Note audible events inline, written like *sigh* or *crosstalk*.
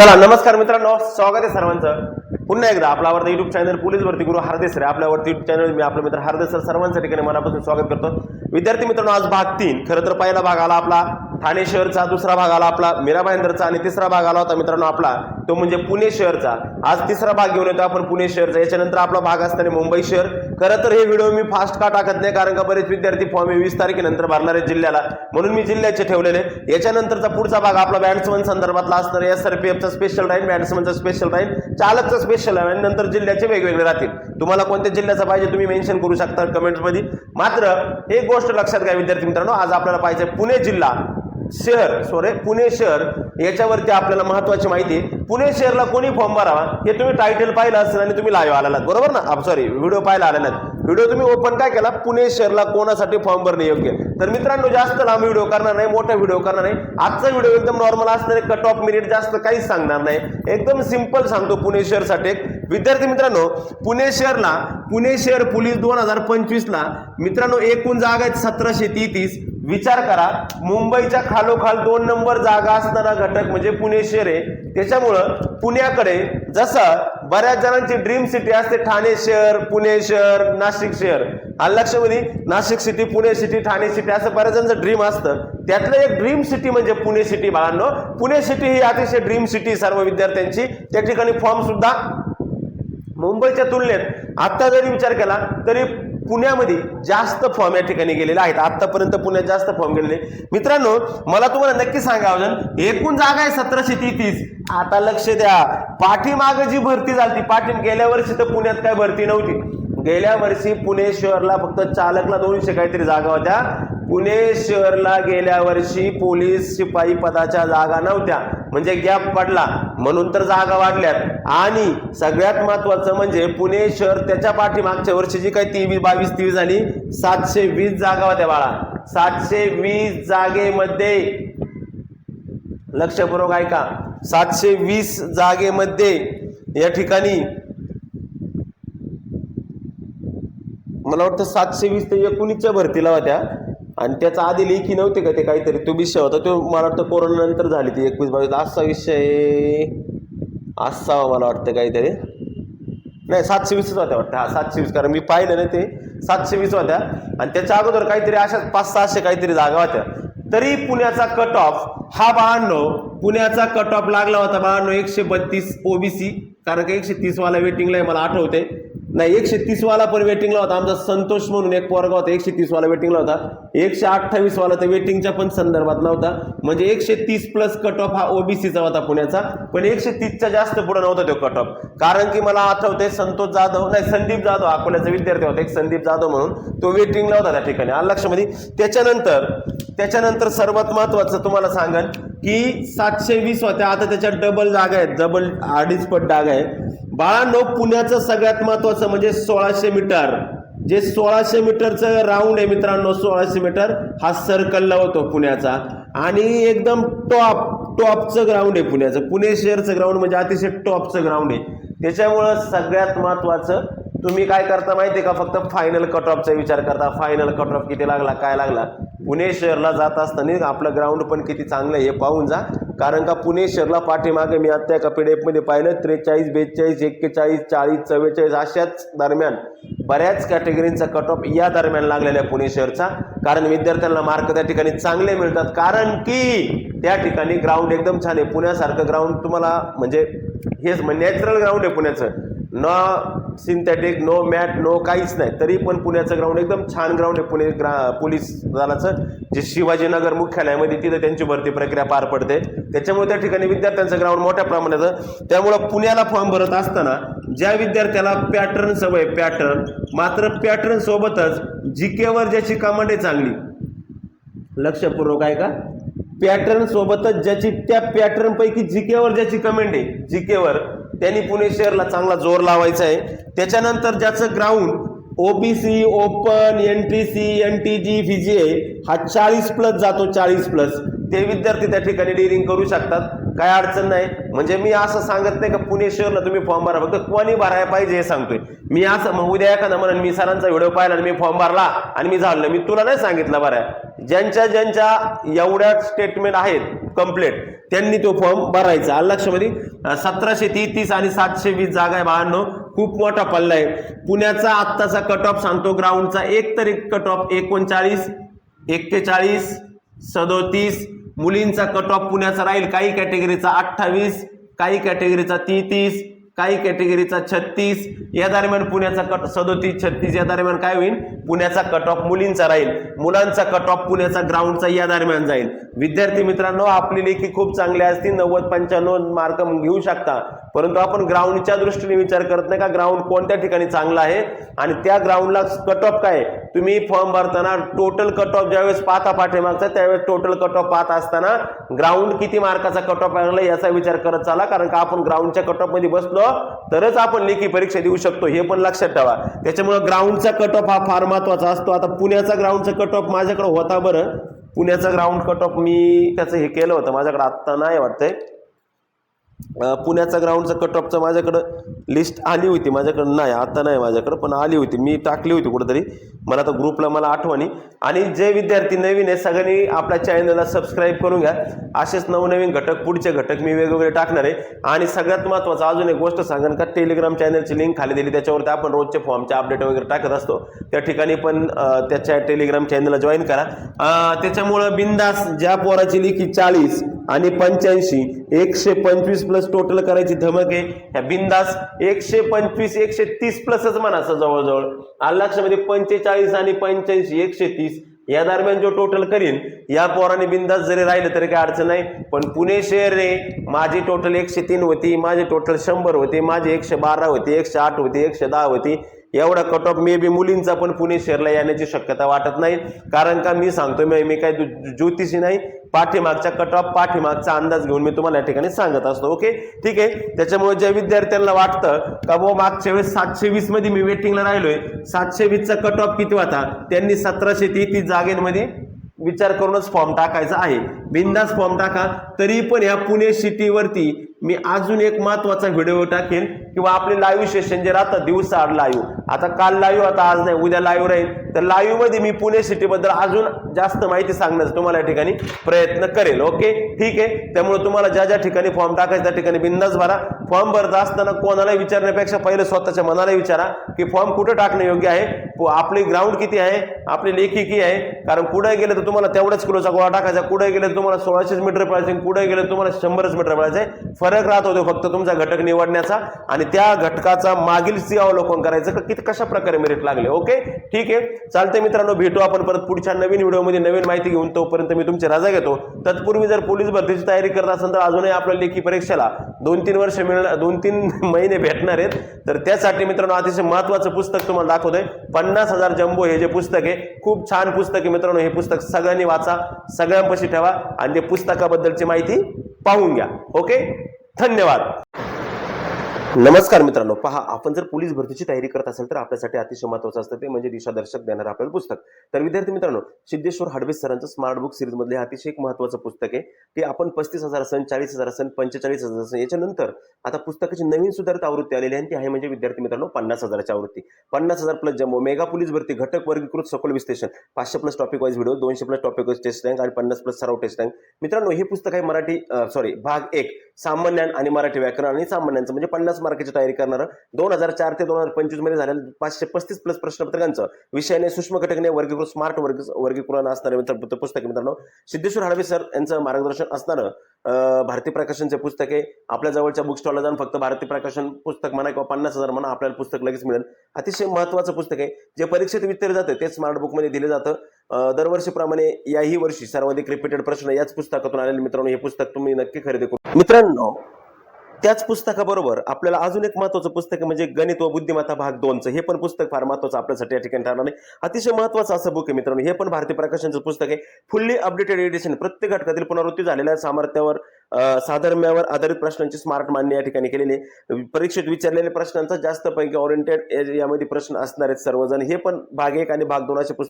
चला नमस्कार मित्रांनो स्वागत आहे सर्वांचं. पुन्हा एकदा आपला आवडता युट्यूब चॅनल पोलीस भरती गुरु हरदेसरे रे. आपल्यावरती युट्यूब चॅनल मी आपला मित्र हरदेसर सर्वांच्या ठिकाणी मनापासून स्वागत करतो. विद्यार्थी मित्रांनो आज भाग तीन. खरं तर पहिला भाग आला आपला. ठाणे शहरचा दुसरा भाग आला आपला मीरा भाईंदरचा आणि तिसरा भाग आला होता मित्रांनो आपला. तो म्हणजे पुणे शहरचा. आज तिसरा भाग घेऊन येतो आपण पुणे शहरचा. याच्यानंतर आपला भाग असताना मुंबई शहर. खरं तर हे व्हिडिओ मी फास्ट का टाकत नाही कारण का बरेच विद्यार्थी फॉर्म हे वीस तारखेनंतर भरणार आहेत जिल्ह्याला. म्हणून मी जिल्ह्याचे ठेवलेले. याच्यानंतरचा पुढचा भाग आपला बॅट्समन संदर्भातला असणार एस आर पी एफचा स्पेशल राहील बॅट्समनचा स्पेशल राहील चालकचा स्पेशल राहील आणि नंतर जिल्ह्याचे वेगवेगळे राहतील. तुम्हाला कोणत्या जिल्ह्याचा पाहिजे तुम्ही मेन्शन करू शकता कमेंट्समध्ये मात्र एक गोष्ट लक्षात घ्या विद्यार्थी मित्रांनो. आज आपल्याला पाहिजे पुणे जिल्हा. शहर सॉरी पुणे शहर याच्यावरती आपल्याला महत्वाची माहिती आहे. पुणे शहरला कोणी फॉर्म भरावा हे तुम्ही टायटल पाहिलं असेल आणि तुम्ही लाईव्ह आलेलात बरोबर ना? सॉरी व्हिडिओ पाहायला आले नाहीत व्हिडिओ तुम्ही ओपन काय केला? पुणे शहरला कोणासाठी फॉर्म भरणे योग्य? तर मित्रांनो जास्त लांब व्हिडिओ करणार नाही मोठा व्हिडिओ करणार नाही. आजचा व्हिडिओ एकदम नॉर्मल असणार कट ऑफ मिनिट जास्त काहीच सांगणार नाही. एकदम सिंपल सांगतो पुणे शहरसाठी विद्यार्थी मित्रांनो पुणे शहरला पुणे शहर पोलीस दोन हजार पंचवीसला मित्रांनो एकूण जागा आहेत सतराशे तेहतीस. विचार करा. मुंबईच्या खालोखाल दोन नंबर जागा असणारा घटक म्हणजे पुणे शहर आहे. त्याच्यामुळं पुण्याकडे जसं बऱ्याच जणांची ड्रीम सिटी असते ठाणे शहर पुणे शहर नाशिक शहर. आणि लक्षामध्ये Nashik city Pune city Thane city असं बऱ्याच जणांचं ड्रीम असतं. त्यातलं एक ड्रीम सिटी म्हणजे पुणे सिटी बाळांनो. पुणे सिटी ही अतिशय ड्रीम सिटी सर्व विद्यार्थ्यांची. त्या ठिकाणी फॉर्म सुद्धा मुंबईच्या तुलनेत. आता जरी विचार केला तरी पुण्यामध्ये जास्त फॉर्म या ठिकाणी गेलेले आहेत. आतापर्यंत पुण्यात जास्त फॉर्म गेलेले मित्रांनो मला तुम्हाला नक्की सांगावं एकूण जागा आहे सतराशे तेहतीस. आता लक्ष द्या. पाठीमाग जी भरती झाली पाठी गेल्या वर्षी तर पुण्यात काय भरती नव्हती. गेल्या वर्षी पुणे शहरला फक्त चालकला दोनशे काहीतरी जागा होत्या. पुणे शहरला गेल्या वर्षी पोलीस शिपाई पदाच्या जागा नव्हत्या. म्हणजे गॅप पडला. म्हणून तर जागा वाढल्यात. आणि सगळ्यात महत्वाचं म्हणजे पुणे शहर त्याच्या पाठीमागच्या वर्षी जी काही तेवीस बावीस तेवीस झाली सातशे वीस जागा होत्या बाळा. सातशे वीस जागेमध्ये लक्षपूर्वक ऐका. सातशे वीस जागेमध्ये या ठिकाणी मला वाटतं सातशे वीस ते एकोणीसच्या भरतीला होत्या. आणि त्याचा आधी लेखी नव्हते का ते काहीतरी? तो विषय होता. तो मला वाटतं कोरोना नंतर झाली ती एकवीस बावीस. असा विषय असावा मला वाटतं काहीतरी. नाही सातशे वीसच होत्या वाटतं. हा सातशे वीस. कारण मी पाहिलं ना ते सातशे वीस होत्या. आणि त्याच्या अगोदर काहीतरी अशाच पाच सहाशे काहीतरी जागा होत्या. तरी पुण्याचा कट ऑफ हा बाळांनो पुण्याचा कट ऑफ लागला होता बाळांनो एकशे बत्तीस ओबीसी कारण का एकशे तीसवाला वेटिंगला आहे मला आठवते. नाही एकशे तीसवाला पण वेटिंगला होता. आमचा संतोष म्हणून एक पोरगा होता एकशे तीसवाला वेटिंगला होता. एकशे अठ्ठावीसवाला तर वेटिंगच्या पण संदर्भात नव्हता. म्हणजे एकशे तीस प्लस कट ऑफ हा ओबीसीचा होता पुण्याचा. पण एकशे तीसच्या जास्त पुढे नव्हता तो कट ऑफ कारण की मला आठवते संतोष जाधव नाही संदीप जाधव अकोल्याचा विद्यार्थी होता. एक संदीप जाधव म्हणून तो वेटिंगला होता त्या ठिकाणी आलं लक्षामध्ये. त्याच्यानंतर त्याच्यानंतर सर्वात महत्वाचं तुम्हाला सांगन की सातशे वीस होत्या. आता त्याच्यात डबल जागा आहेत. डबल अडीच पट जागा आहे बाळांनो पुण्याचं सगळ्यात महत्वाचं म्हणजे सोळाशे मीटर. जे सोळाशे मीटरचं राऊंड आहे मित्रांनो सोळाशे मीटर हा सर्कलला होतो पुण्याचा. आणि एकदम टॉप टॉपचं ग्राउंड आहे पुण्याचं. पुणे शहरचं ग्राउंड म्हणजे अतिशय टॉपचं ग्राउंड आहे. त्याच्यामुळं सगळ्यात महत्वाचं तुम्ही काय करता माहिती आहे का? फक्त फायनल कट ऑफचा विचार करता. फायनल कट ऑफ किती लागला? काय लागला? पुणे शहरला जात असताना आपलं ग्राउंड पण किती चांगलं आहे हे पाहून जा. कारण का पुणे शहरला पाठीमागे मी आता एका पिढेपमध्ये पाहिलं त्रेचाळीस बेचाळीस एक्केचाळीस चाळीस चव्वेचाळीस अशाच दरम्यान बऱ्याच कॅटेगरींचा कट ऑफ या दरम्यान लागलेला आहे पुणे शहरचा. कारण विद्यार्थ्यांना मार्क त्या ठिकाणी चांगले मिळतात. कारण की त्या ठिकाणी ग्राउंड एकदम छान आहे. पुण्यासारखं ग्राउंड तुम्हाला म्हणजे हेच नॅचरल ग्राउंड आहे पुण्याचं. न सिंथेटिक नो मॅट नो काहीच नाही. तरी पण पुण्याचं ग्राउंड एकदम छान ग्राउंड आहे. पुणे ग्रा पोलीस दलाचं. जे शिवाजीनगर मुख्यालयामध्ये तिथं त्यांची भरती प्रक्रिया पार पडते. त्याच्यामुळे त्या ठिकाणी विद्यार्थ्यांचं ग्राउंड मोठ्या प्रमाणात त्यामुळं पुण्याला फॉर्म भरत असताना ज्या विद्यार्थ्याला पॅटर्न सवय पॅटर्न मात्र पॅटर्न सोबतच जीकेवर ज्याची कमांड आहे चांगली. लक्षपूर्वक आहे का? पॅटर्न सोबतच ज्याची त्या पॅटर्नपैकी जी केवर ज्याची कमेंट आहे जीकेवर त्यांनी पुणे शहरला चांगला जोर लावायचा आहे. त्याच्यानंतर ज्याचं ground OBC open N T C N T G VGA हा चाळीस प्लस जातो चाळीस प्लस ते विद्यार्थी त्या ठिकाणी डिरिंग करू शकतात. काय अडचण नाही. म्हणजे मी असं सांगत नाही का पुणे शहरला तुम्ही फॉर्म भरा. फक्त कोणी भरायला पाहिजे हे सांगतोय. मी असं मग उद्या एखादा म्हणून मी सरांचा व्हिडिओ पाहिला आणि मी फॉर्म भरला आणि मी झालो मी तुला नाही सांगितलं बरं. ज्यांच्या ज्यांच्या एवढ्या स्टेटमेंट आहेत कंप्लीट त्यांनी तो फॉर्म भरायचा. आलं लक्षामध्ये सतराशे तेहतीस आणि सातशे वीस जागा आहे बहाण्णव खूप मोठा पल्ला आहे. पुण्याचा आत्ताचा कट ऑफ सांगतो. ग्राउंडचा एक तरी कट ऑफ एकोणचाळीस एक्केचाळीस सदोतीस मुलींचा कट ऑफ पुण्याचा राहील काही कॅटेगरीचा अठ्ठावीस काही कॅटेगरीचा तीतीस काही कॅटेगरीचा छत्तीस. या दरम्यान पुण्याचा कट सदोतीस छत्तीस या दरम्यान काय होईल? पुण्याचा कट ऑफ मुलींचा राहील. मुलांचा कट ऑफ पुण्याचा ग्राउंडचा या दरम्यान जाईल. विद्यार्थी मित्रांनो आपली लेखी खूप चांगली असतील नव्वद पंच्याण्णव मार्क घेऊ शकता. परंतु आपण ग्राउंडच्या दृष्टीने विचार करत नाही का? ग्राउंड कोणत्या ठिकाणी चांगला आहे? आणि त्या ग्राउंडला कट ऑफ काय तुम्ही फॉर्म भरताना टोटल कट ऑफ ज्यावेळेस पाहता पाठीमागचा त्यावेळेस टोटल कट ऑफ पाहत असताना ग्राउंड किती मार्काचा कट ऑफ लागला याचा विचार करत चाला. कारण का आपण ग्राउंडच्या कट ऑफमध्ये बसलो तरच आपण लेखी परीक्षा देऊ शकतो. हे पण लक्षात ठेवा. त्याच्यामुळे ग्राउंडचा कट ऑफ हा फार महत्त्वाचा असतो. आता पुण्याचा ग्राउंडचा कट ऑफ माझ्याकडे होता बरं. पुण्याचा ग्राउंड कट ऑफ मी त्याचं हे केलं होतं. माझ्याकडे आत्ता नाही वाटतंय. आहे पुण्याचा ग्राउंडचा कट ऑफचं माझ्याकडं लिस्ट आली होती. माझ्याकडं नाही आता नाही माझ्याकडं पण आली होती. मी टाकली होती कुठंतरी. मला आता ग्रुपला मला आठवणी. आणि जे विद्यार्थी नवीन आहे सगळ्यांनी आपल्या चॅनलला सबस्क्राईब करून घ्या. असेच नवनवीन घटक पुढचे घटक मी वेगवेगळे टाकणार आहे. आणि सगळ्यात महत्त्वाचं अजून एक गोष्ट सांगेन का टेलिग्राम चॅनलची लिंक खाली दिली. त्याच्यावरती आपण रोजचे फॉर्मचे अपडेट वगैरे टाकत असतो. त्या ठिकाणी पण त्याच्या टेलिग्राम चॅनलला जॉईन करा. त्याच्यामुळं बिंदास ज्या पोराची लिखी चाळीस आणि पंच्याऐंशी एकशे पंचवीस प्लस टोटल करायची धमक. आहे ह्या बिंदास एकशे पंचवीस एकशे तीस प्लसच म्हणायचं जवळजवळ. आलं पंचेचाळीस आणि पंच्याऐंशी एकशे तीस. या दरम्यान जो टोटल करीन या पोराने बिंदास जरी राहिलं तरी काय अडचण नाही. पण पुणे शहर रे माझी टोटल एकशे तीन होती माझे टोटल शंभर होते माझे एकशे बारा होती एकशे आठ होती एकशे दहा होती. एवढा कट ऑफ मे बी मुलींचा पण पुणे शहरला येण्याची शक्यता वाटत नाही. कारण का मी सांगतो मी मी काय ज्योतिषी नाही. पाठीमागचा कट ऑफ पाठीमागचा अंदाज घेऊन मी तुम्हाला या ठिकाणी सांगत असतो ओके ठीक आहे? त्याच्यामुळे ज्या विद्यार्थ्यांना वाटतं का बो मागच्या वेळेस सातशे वीसमध्ये मी वेटिंगला राहिलोय. सातशे वीसचा कट ऑफ किती होता? त्यांनी सतराशे तेहतीस जागेमध्ये विचार करूनच फॉर्म टाकायचा आहे. बिंदास फॉर्म टाका. तरी पण ह्या पुणे सिटीवरती मी अजून एक महत्त्वाचा व्हिडिओ टाकेन किंवा आपले लाईव्ह सेशन जे राहतं दिवसा आड लाईव्ह आता काल लाईव्ह आता आज नाही उद्या लाईव्ह राहील. तर लाईव्हमध्ये मी पुणे सिटीबद्दल अजून जास्त माहिती सांगण्याचा तुम्हाला या ठिकाणी प्रयत्न करेल ओके ठीक आहे? त्यामुळे तुम्हाला ज्या ज्या ठिकाणी फॉर्म टाकायचा त्या ठिकाणी बिंदास भरा. फॉर्म भरत असताना कोणाला विचारण्यापेक्षा पहिले स्वतःच्या मनाला विचारा की फॉर्म कुठं टाकणं योग्य आहे? आपली ग्राउंड किती आहे? आपली लेखी किती आहे? कारण पुढे गेलं तर तुम्हाला तेवढ्याच किलोचा गोळा टाकायचा कुठे गेलं तर तुम्हाला सोळाशेच मीटर पळायचे कुठे गेलं तुम्हाला शंभरच मीटर पळायचे फरक राहत होतो फक्त तुमचा घटक निवडण्याचा आणि त्या घटकाचा मागील सी अवलोकन करायचं किती कशा प्रकारे मेरिट लागले. ओके ठीक आहे? चालते मित्रांनो भेटू आपण परत पुढच्या नवीन व्हिडिओमध्ये नवीन माहिती घेऊन. तोपर्यंत मी तुमची रजा घेतो. तत्पूर्वी जर पोलीस भरतीची तयारी करत असेल तर अजूनही आपल्या लेखी परीक्षेला दोन तीन वर्ष मिळणार दोन तीन *laughs* महिने भेटणार आहेत. तर त्यासाठी मित्रांनो अतिशय महत्वाचं पुस्तक तुम्हाला दाखवतोय. पन्नास हजार जम्बो हे जे पुस्तक आहे खूप छान पुस्तक आहे मित्रांनो. हे पुस्तक सगळ्यांनी वाचा सगळ्यांपाशी ठेवा आणि ते पुस्तकाबद्दलची माहिती पाहून घ्या. ओके धन्यवाद. नमस्कार मित्रांनो पहा आपण जर पोलीस भरतीची तयारी करत असेल तर आपल्यासाठी अतिशय महत्वाचं असतं ते म्हणजे दिशादर्शक देणारं आपल्याला पुस्तक. तर विद्यार्थी मित्रांनो सिद्धेश्वर हडवेस सरांचं स्मार्ट बुक सिरीज मधले अतिशय एक महत्वाचं पुस्तक आहे. ते आपण पस्तीस हजार सन चाळीस हजार सन पंचेचाळीस हजार सन याच्यानंतर आता पुस्तकाची नवीन सुधारित आवृत्ती आलेली आहे ती आहे म्हणजे विद्यार्थी मित्रांनो पन्नास हजाराची आवृत्ती. पन्नास हजार प्लस जम्मो मेगा पोलीस भरती घटक वर्गीकृत सखोल विश्लेषण पाचशे प्लस टॉपिक वाईज व्हिडिओ दोनशे plus topic wise test rank आणि पन्नास प्लस सराव टेस्ट रँक मित्रांनो हे पुस्तक आहे मराठी सॉरी भाग एक. सामान्य आणि मराठी व्याकरण आणि सामान्यांचं म्हणजे पन्नास मार्काची तयारी करणारं दोन हजार चार ते दोन हजार पंचवीसमध्ये झालेलं पाचशे पस्तीस प्लस प्रश्नपत्रकांचं विषयाने सूक्ष्म घटकने वर्गीकृत स्मार्ट वर्ग वर्गीकरण असणारे मित्र पुस्तक मित्रांनो. सिद्धेश्वर हळवे सर यांचं मार्गदर्शन असणारं भारती प्रकाशनचे पुस्तक आपल्या जवळच्या बुक स्टॉलला जाऊन फक्त भारती प्रकाशन पुस्तक म्हणा किंवा पन्नास हजार म्हणा आपल्याला पुस्तक लगेच मिळेल. अतिशय महत्वाचं पुस्तक आहे. जे परीक्षेत विचारलं जातं ते स्मार्ट बुकमध्ये दिलं जातं. दरवर्षीप्रमाणे याही वर्षी सर्वाधिक रिपीटेड प्रश्न याच पुस्तकातून आलेले मित्रांनो हे पुस्तक तुम्ही नक्की खरेदी करू मित्रांनो त्याच पुस्तकाबरोबर आपल्याला अजून एक महत्वाचं पुस्तक म्हणजे गणित व बुद्धिमत्ता भाग दोनचं. हे पण पुस्तक फार महत्वाचं आपल्यासाठी या ठिकाणी ठरणार नाही. अतिशय महत्वाचं असं बुक आहे मित्रांनो. हे पण भारतीय प्रकाशनचं पुस्तक आहे. फुल्ली अपडेटेड एडिशन प्रत्येक घटकातील पुनरावृत्ती झालेल्या सामर्थ्यावर साधर्म्यावर आधारित प्रश्नांची स्मार्ट मान्य या ठिकाणी केलेली आहे. परीक्षेत विचारलेल्या प्रश्नांचा जास्त पैकी ओरिएंटेड यामध्ये प्रश्न असणार आहेत सर्वजण. हे पण भाग एक आणि भाग दोन असे पुस्तक